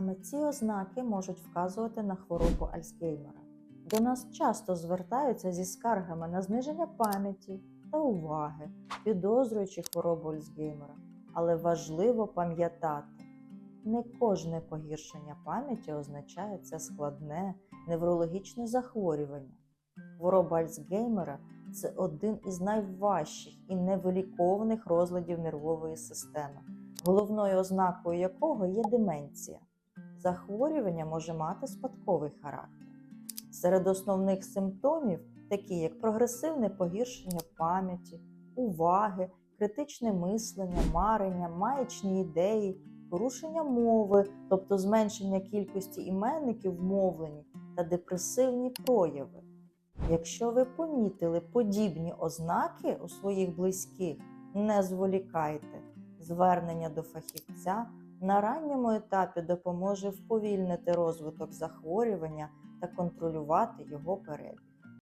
Саме ці ознаки можуть вказувати на хворобу Альцгеймера. До нас часто звертаються зі скаргами на зниження пам'яті та уваги, підозрюючи хворобу Альцгеймера. Але важливо пам'ятати, не кожне погіршення пам'яті означає це складне неврологічне захворювання. Хвороба Альцгеймера це один із найважчих і невиліковних розладів нервової системи, головною ознакою якого є деменція. Захворювання може мати спадковий характер. Серед основних симптомів, такі як прогресивне погіршення пам'яті, уваги, критичне мислення, марення, маячні ідеї, порушення мови, тобто зменшення кількості іменників в мовленні та депресивні прояви. Якщо ви помітили подібні ознаки у своїх близьких, не зволікайте. Звернення до фахівця на ранньому етапі допоможе вповільнити розвиток захворювання та контролювати його перебіг.